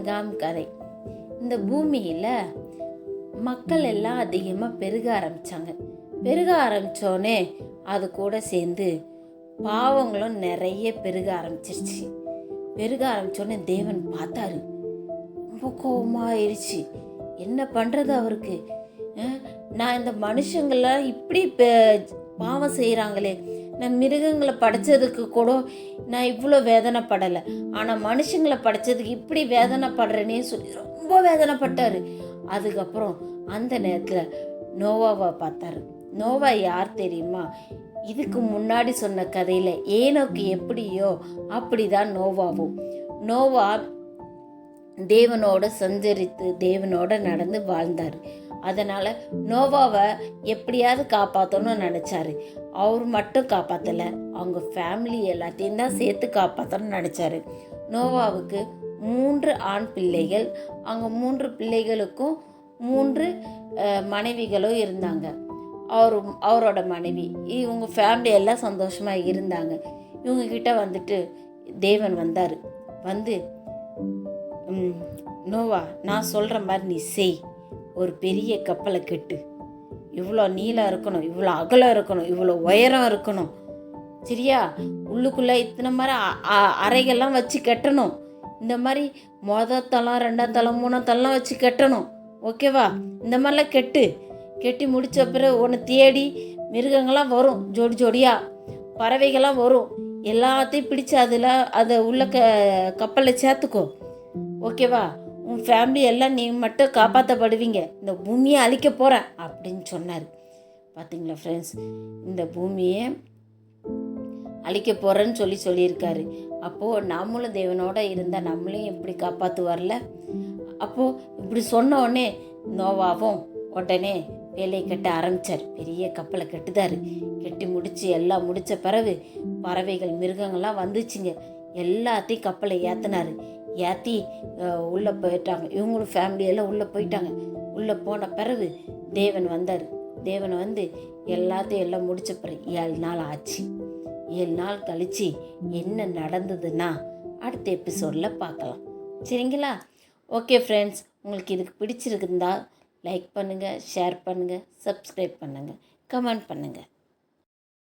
நான்காம் கதை. இந்த பூமியில் மக்கள் எல்லாம் அதிகமாக பெருக ஆரம்பித்தாங்க பெருக ஆரம்பித்தோடனே அது கூட சேர்ந்து பாவங்களும் நிறைய பெருக ஆரம்பிச்சிருச்சு. பெருக ஆரம்பித்தோடனே தேவன் பார்த்தாரு. ரொம்ப கோபமாயிருச்சு என்ன பண்ணுறது அவருக்கு? நான் இந்த மனுஷங்களாம் இப்படி பெ- பாவம் செய்கிறாங்களே நான் மிருகங்களை படைச்சதுக்கு கூட நான் இவ்வளோ வேதனைப்படலை. ஆனால் மனுஷங்களை படைச்சதுக்கு இப்படி வேதனைப்படுறேனே சொல்லி ரொம்ப வேதனைப்பட்டார். அதுக்கப்புறம் அந்த நேரத்தில் நோவாவை பார்த்தாரு. நோவா யார் தெரியுமா? இதுக்கு முன்னாடி சொன்ன கதையில் ஏனோக்கு எப்படியோ அப்படிதான் நோவாவும் நோவா தேவனோட சஞ்சரித்து தேவனோட நடந்து வாழ்ந்தார். அதனால் நோவாவை எப்படியாவது காப்பாற்றணும்னு நினச்சாரு. அவர் மட்டும் காப்பாற்றலை அவங்க ஃபேமிலி எல்லாத்தையும் தான் சேர்த்து காப்பாற்றணும்னு நினச்சாரு. நோவாவுக்கு மூன்று ஆண் பிள்ளைகள் அவங்க மூன்று பிள்ளைகளுக்கும் மூன்று மனைவிகளும் இருந்தாங்க. அவர் அவரோட மனைவி இவங்க ஃபேமிலி எல்லாம் சந்தோஷமாக இருந்தாங்க. இவங்கக்கிட்ட வந்துட்டு தேவன் வந்தார். வந்து நோவா நான் சொல்கிற மாதிரி நீ செய். ஒரு பெரிய கப்பலை கெட்டு. இவ்வளோ நீளம் இருக்கணும் இவ்வளோ அகலம் இருக்கணும் இவ்வளோ உயரம் இருக்கணும். சரியா? உள்ளுக்குள்ளே இத்தனை மாதிரி அ- அ- அறைகள்லாம் வச்சு கட்டணும். இந்த மாதிரி மொதல் தளம் ரெண்டாம் தளம் மூணாம் தளம் வச்சு கட்டணும். ஓகேவா? இந்த மாதிரிலாம் கெட்டு. கெட்டி முடிச்ச பிறகு ஒன்று தேடி மிருகங்கள்லாம் வரும் ஜோடி ஜோடியாக பறவைகள்லாம் வரும். எல்லாத்தையும் பிடிச்சு அதில் அதை உள்ள க கப்பலில் சேர்த்துக்கோ. ஓகேவா? உன் ஃபேமிலி எல்லாம் நீ மட்டும் காப்பாற்றப்படுவீங்க இந்த பூமியை அழிக்க போகிறேன் அப்படின்னு சொன்னார். பார்த்தீங்களா ஃப்ரெண்ட்ஸ் இந்த பூமியை அழிக்க போகிறேன்னு சொல்லி சொல்லியிருக்காரு. அப்போது நம்மளும் தேவனோட இருந்தால் நம்மளையும் எப்படி காப்பாற்றுவார்ல அப்போது இப்படி சொன்ன உடனே நோவாவும் உடனே வேலையை கட்ட ஆரம்பித்தார் பெரிய கப்பலை கெட்டுதார். கட்டி முடித்து எல்லாம் முடித்த பிறகு பறவைகள் மிருகங்கள்லாம் வந்துச்சுங்க. எல்லாத்தையும் கப்பலை ஏற்றினார் ஏற்றி உள்ளே போயிட்டாங்க. இவங்களும் ஃபேமிலியெல்லாம் உள்ளே போயிட்டாங்க. உள்ளே போன பிறகு தேவன் வந்தார். தேவன் வந்து எல்லாத்தையும் எல்லாம் முடிச்ச பிறகு ஏழு நாள் ஆச்சு. ஏழு நாள் கழித்து என்ன நடந்ததுன்னா அடுத்த எபிசோடில் பார்க்கலாம். சரிங்களா? ஓகே ஃப்ரெண்ட்ஸ் உங்களுக்கு இதுக்கு பிடிச்சிருக்குந்தா லைக் பண்ணுங்கள் ஷேர் பண்ணுங்கள் சப்ஸ்கிரைப் பண்ணுங்கள் கமெண்ட் பண்ணுங்கள்